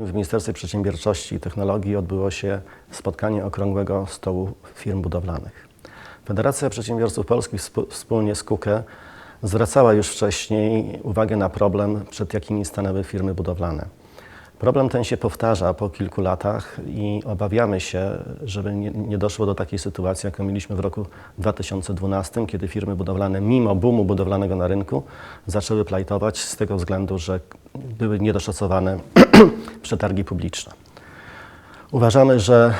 W Ministerstwie Przedsiębiorczości i Technologii odbyło się spotkanie okrągłego stołu firm budowlanych. Federacja Przedsiębiorców Polskich wspó- wspólnie z KUKE zwracała już wcześniej uwagę na problem, przed jakimi stanęły firmy budowlane. Problem ten się powtarza po kilku latach i obawiamy się, żeby nie doszło do takiej sytuacji, jaką mieliśmy w roku 2012, kiedy firmy budowlane, mimo boomu budowlanego na rynku, zaczęły plajtować z tego względu, że były niedoszacowane przetargi publiczne. Uważamy, że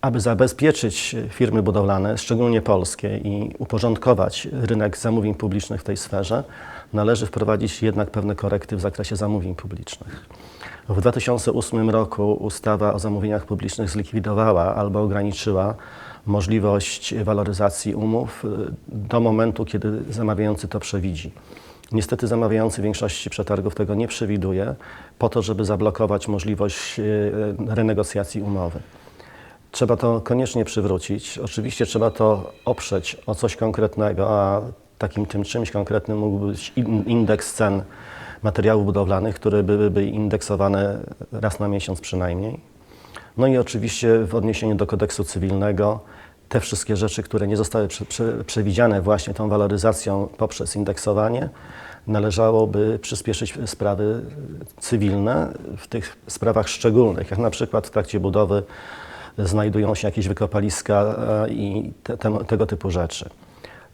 aby zabezpieczyć firmy budowlane, szczególnie polskie, i uporządkować rynek zamówień publicznych w tej sferze, należy wprowadzić jednak pewne korekty w zakresie zamówień publicznych. W 2008 roku ustawa o zamówieniach publicznych zlikwidowała albo ograniczyła możliwość waloryzacji umów do momentu, kiedy zamawiający to przewidzi. Niestety zamawiający większości przetargów tego nie przewiduje, po to, żeby zablokować możliwość y, renegocjacji umowy. Trzeba to koniecznie przywrócić. Oczywiście trzeba to oprzeć o coś konkretnego, a takim tym czymś konkretnym mógłby być in- indeks cen materiałów budowlanych, które byłyby indeksowane raz na miesiąc przynajmniej. No i oczywiście w odniesieniu do kodeksu cywilnego te wszystkie rzeczy, które nie zostały prze, prze, przewidziane właśnie tą waloryzacją poprzez indeksowanie, należałoby przyspieszyć sprawy cywilne w tych sprawach szczególnych, jak na przykład w trakcie budowy znajdują się jakieś wykopaliska e, i te, te, tego typu rzeczy.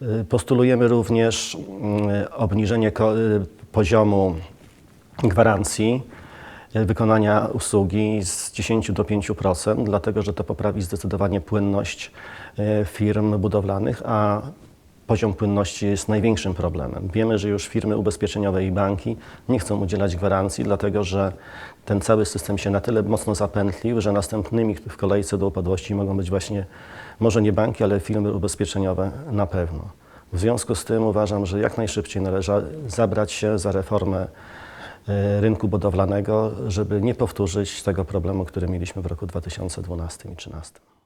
Y, Postulujemy również mm, obniżenie y, poziomu gwarancji wykonania usługi z 10 do 5%, dlatego że to poprawi zdecydowanie płynność y, firm budowlanych, a poziom płynności jest największym problemem. Wiemy, że już firmy ubezpieczeniowe i banki nie chcą udzielać gwarancji, dlatego że ten cały system się na tyle mocno zapętlił, że następnymi w kolejce do upadłości mogą być właśnie może nie banki, ale firmy ubezpieczeniowe na pewno. W związku z tym uważam, że jak najszybciej należy zabrać się za reformę e, rynku budowlanego, żeby nie powtórzyć tego problemu, który mieliśmy w roku 2012 i 2013.